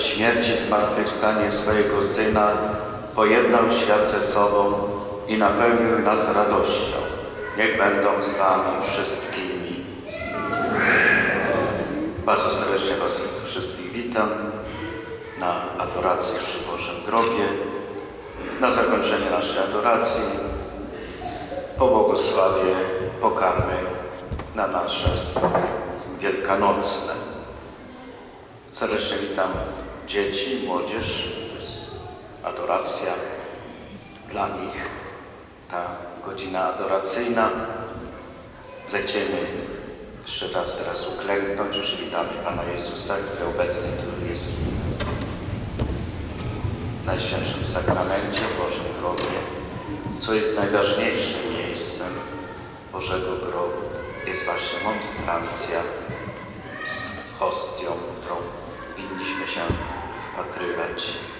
przez śmierć i zmartwychwstanie swojego Syna pojednał świat ze sobą i napełnił nas radością. Niech będą z Wami wszystkimi. Bardzo serdecznie Was wszystkich witam na adoracji przy Bożym Grobie. Na zakończenie naszej adoracji po błogosławie pokarmy na nasze wielkanocne. Serdecznie witam dzieci, młodzież. Adoracja dla nich, ta godzina adoracyjna. Zechciemy jeszcze raz teraz uklęknąć, przywitamy Pana Jezusa, który obecny tu jest w Najświętszym Sakramencie, w Bożym Grobie, co jest najważniejszym miejscem Bożego Grobu. Jest właśnie monstrancja z hostią, którą winniśmy się 밥그릇 같이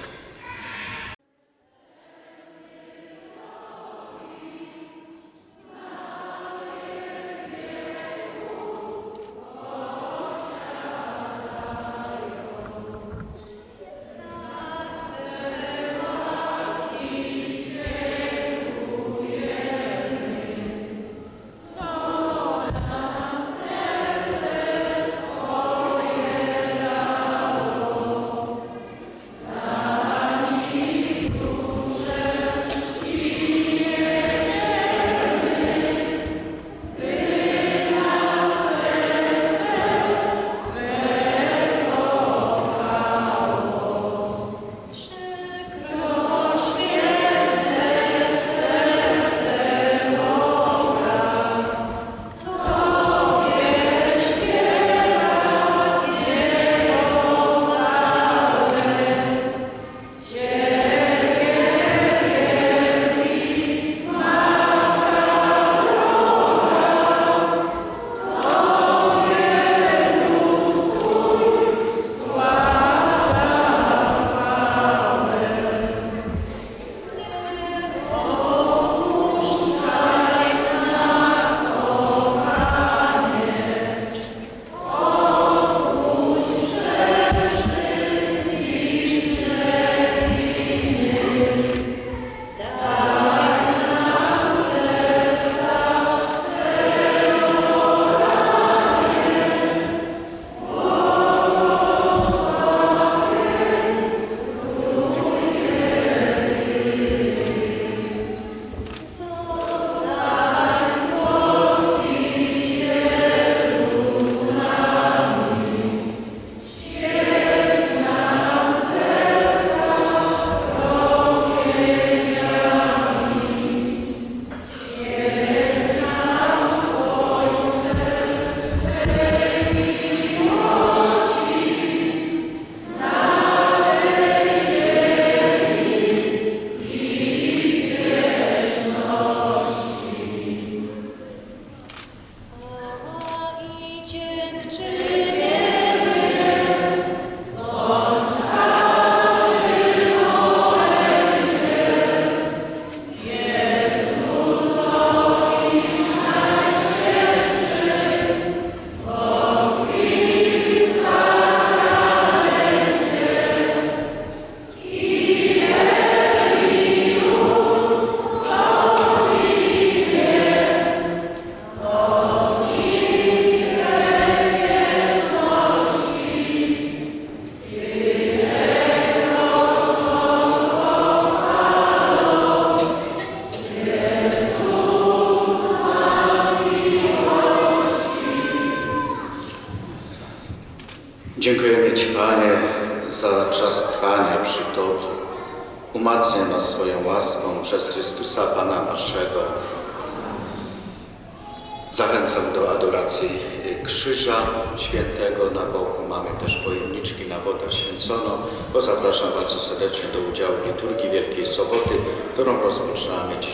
Dziękujemy Ci, Panie, za czas trwania przy Tobie. Umacniaj nas swoją łaską przez Chrystusa, Pana naszego. Zachęcam do adoracji Krzyża Świętego. Na boku mamy też pojemniczki na wodę święconą. Bo zapraszam bardzo serdecznie do udziału w liturgii Wielkiej Soboty, którą rozpoczynamy dziś